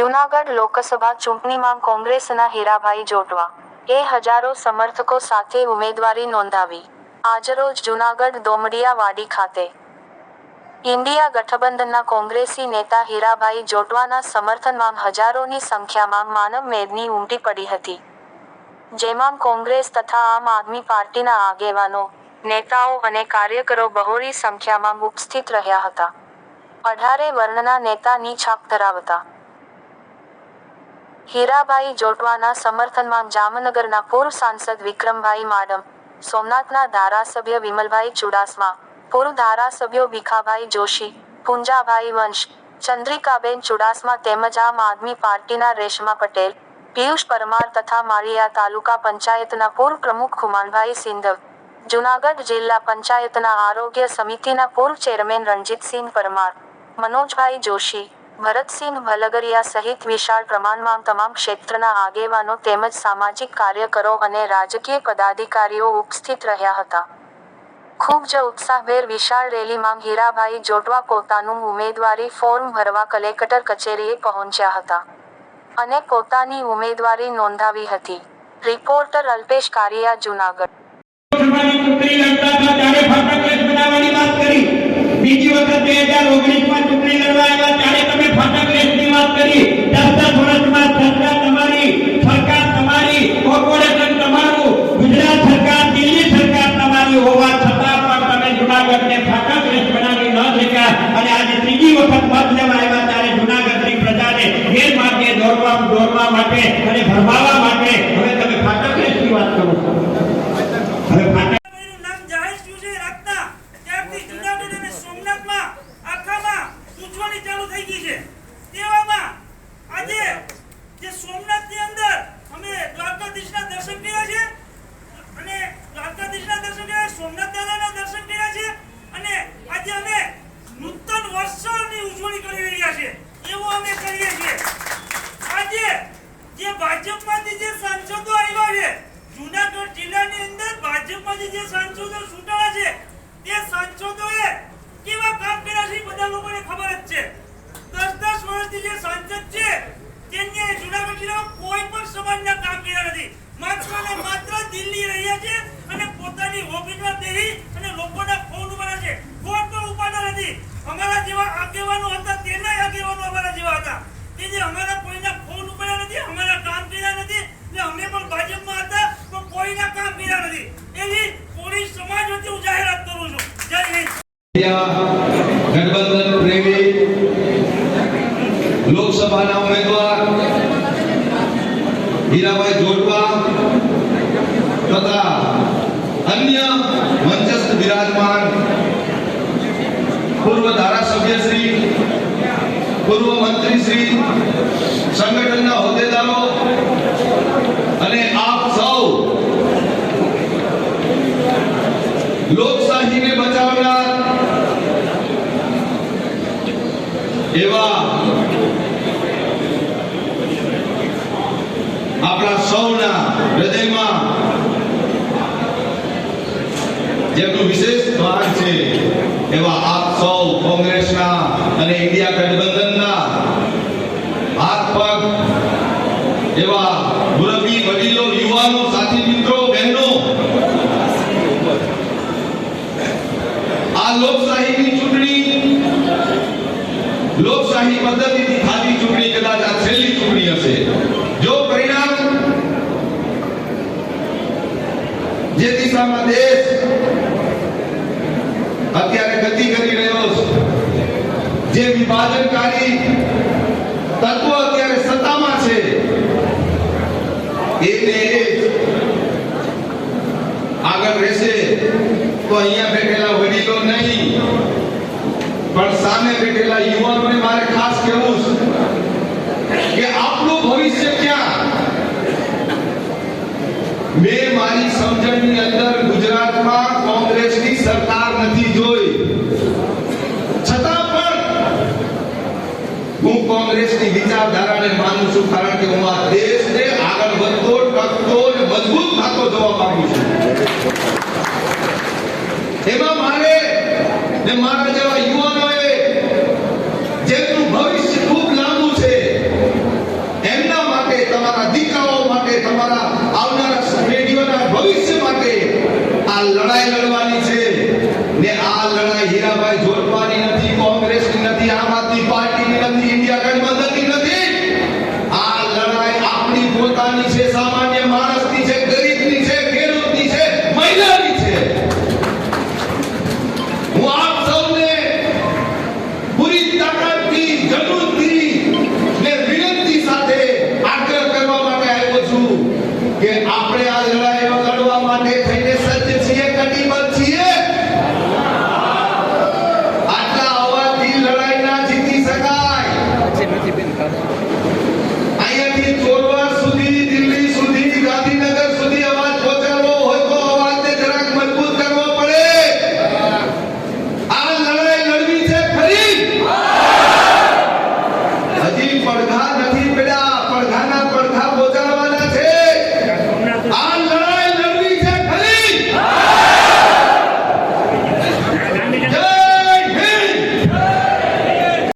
જૂનાગઢ લોકસભા ચૂંટણીમાં કોંગ્રેસના હીરાભાઈ જોટવા. એ હજારો સમર્થકો સાથે ઉમેદવારી નોંધાવી. આજરોજ જૂનાગઢ દોમડિયાવાડી ખાતે. ઇન્ડિયા ગઠબંધનના કોંગ્રેસી નેતા હીરાભાઈ જોટવાના સમર્થનમાં હજારોની સંખ્યામાં માનવ મેદની ઉમટી પડી હતી. જેમાં કોંગ્રેસ તથા આમ આદમી પાર્ટીના આગેવાનો, નેતાઓ અને કાર્યકરો બહોળી સંખ્યામાં ઉપસ્થિત રહ્યા હતા. અઢારે વર્ણના નેતાની છાપ ધરાવતા. હીરાભાઈ જોટવાના સમર્થનમાં જામનગરના પૂર્વ સાંસદ વિક્રમભાઈ માડમ, સોમનાથના ધારાસભ્ય વિમલભાઈ ચુડાસમા, પૂર્વ ધારાસભ્યો ભીખાભાઈ જોશી, પુંજાભાઈ વંશ, ચંદ્રિકાબેન ચુડાસમા તેમજ આમ આદમી પાર્ટીના રેશમા પટેલ, પિયુષ પરમાર તથા માળિયા તાલુકા પંચાયતના પૂર્વ પ્રમુખ ખુમાનભાઈ સિંધવ, જૂનાગઢ જિલ્લા પંચાયતના આરોગ્ય સમિતિના પૂર્વ ચેરમેન રણજીતસિંહ પરમાર, મનોજભાઈ જોશી ભરતસિંહ વલગરિયા સહિત વિશાળ પ્રમાણમાં તમામ ક્ષેત્રના આગેવાનો તેમજ સામાજિક કાર્યકરો અને રાજકીય પદાધિકારીઓ ઉપસ્થિત રહ્યા હતા. ખૂબ જ ઉત્સાહભેર વિશાળ રેલીમાં હીરાભાઈ જોટવા પોતાનું ઉમેદવારી ફોર્મ ભરવા કલેક્ટર કચેરીએ પહોંચ્યા હતા અને પોતાની ઉમેદવારી નોંધાવી હતી. રિપોર્ટર અલ્પેશ કારિયા, જૂનાગઢ લોકસભાની ચૂંટણી લડતા હતા ત્યારે ફાટાકલેસ બનાવવાની વાત કરી બીજી વખત બે હજાર ઓગણીસમાં ચૂંટણી લડવા આવ્યા ત્યારે તમે ફાટાકલેસની વાત કરી દસ દસ વર્ષમાં સરકાર તમારી સરકાર તમારી કોર્પોરેશન તમારું ગુજરાત સરકાર દિલ્હી સરકાર તમારી હોવા છતાં પણ તમે જુનાગઢને ફાટાકલેસ બનાવી ન શક્યા અને આજે ત્રીજી વખત મત લેવા આવ્યા ત્યારે જુનાગઢની પ્રજાને ગેરમાર્ગે દોરવા માટે અને ભરમાવા માટે હવે તમે ફાટાકલેસની વાત કરો છો? હવે ફાટા એનું નામ જાહેર થયું છે, રાખતા. ત્યારથી જુનાગઢ અને સોમનાથમાં આખામાં પૂછવાની ચાલુ થઈ ગઈ છે. તેવામાં આજે જે સોમનાથની અંદર અમે દ્વારકાધીશના દર્શન કર્યા છે અને દ્વારકાધીશના દર્શન કર્યા, સોમનાથ દાદાના દર્શન કર્યા છે અને આજે અમે નૂતન વર્ષની ઉજવણી કરી રહ્યા છે એવું અમે કરીએ છીએ. આજે જે ભાજપમાંથી જે સાંસદો આવ્યા છે, જુનાગઢ જિલ્લાની અંદર ભાજપમાંથી જે સાંસદો ચૂંટાયા છે, તે સાંસદોએ કેવા કામ કર્યા છે બધા લોકોને ખબર જ છે. દસ દસ વર્ષથી જે સાંસદ છે, તેમને જુનાગઢ જિલ્લામાં કોઈ પણ સમાજના કામ કર્યા નથી. માત્ર ને માત્ર દિલ્હી રહ્યા છે અને પોતાની ઓફિસમાં બેસી અને લોકોના ફોન ઉપર છે. ફોન પણ ઉપાડતા નથી. અમારા જેવા આગેવાનો હતા, તેના આગેવાનો અમારા જેવા હતા. કે જે અમારા કોઈના ફોન ઉપાડ્યા નથી અમારા કામ કર્યા નથી ને અમે પણ ભાજપમાં હતા પણ કોઈના કામ કર્યા નથી એવી પોલીસ સમાજ વતી હું જાહેરાત કરું છું જય હિન્દ ગઠબંધન પૂર્વ ધારાસભ્ય શ્રી, પૂર્વ મંત્રી શ્રી, સંગઠનના હોદ્દેદારો અને આપ સૌ લોકશાહીને બચાવનાર એવા આપણા સૌના હૃદયમાં જેમનું વિશેષ સ્થાન છે, એવા આપ સૌ કોંગ્રેસના અને ઇન્ડિયા ગઠબંધનના હાથ પગ, એવા મુરબી વડીલો, યુવાનો, સાથી મિત્રો, બહેનો, આ લોકશાહીની લોકશાહી પદ્ધતિથી ખાલી ચૂંટણી કદાચ આ છેલ્લી ચૂંટણી હશે. જો પરિણામ જે દિશામાં દેશ અત્યારે ગતિ કરી રહ્યો છે, જે વિભાજનકારી તત્વો અત્યારે સત્તામાં છે, એને આગળ રહેશે તો અહીંયા બેઠેલા વડીલો નહીં. પણ સામે બેઠેલા યુવાનોને મારે ખાસ કહેવું છે કે આપણું ભવિષ્ય ક્યાં? મે મારી સમજણની અંદર ગુજરાતમાં કોંગ્રેસની સરકાર નથી જોઈ. છતાં પણ હું કોંગ્રેસની વિચારધારાને માનું છું કારણ કે હું આ દેશને Regresa